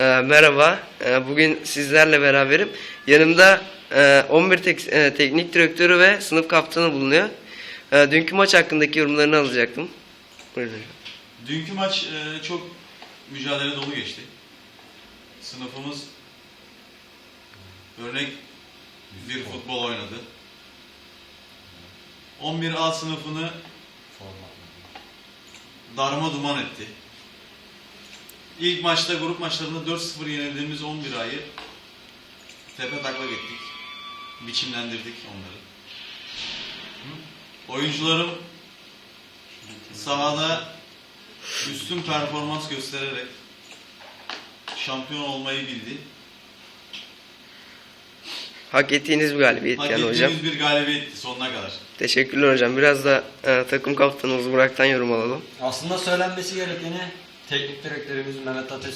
Ee, merhaba, Ee, bugün sizlerle beraberim. Yanımda e, 11 tek- e, teknik direktörü ve sınıf kaptanı bulunuyor. Ee, dünkü maç hakkındaki yorumlarını alacaktım. Buyurun. Dünkü maç e, çok mücadele dolu geçti. Sınıfımız örnek bir futbol oynadı. 11A sınıfını darma duman etti. İlk maçta grup maçlarında 4-0 yenildiğimiz 11A'yı tepe taklak ettik. Biçimlendirdik onları. Oyuncularım sahada üstün performans göstererek şampiyon olmayı bildi. Hak ettiğiniz bir galibiyet Hak yani ettiğimiz hocam. bir galibiyetti sonuna kadar. Teşekkürler hocam. Biraz da e, takım kaptanımız Burak'tan yorum alalım. Aslında söylenmesi gerekeni teknik direktörümüz Mehmet Ateş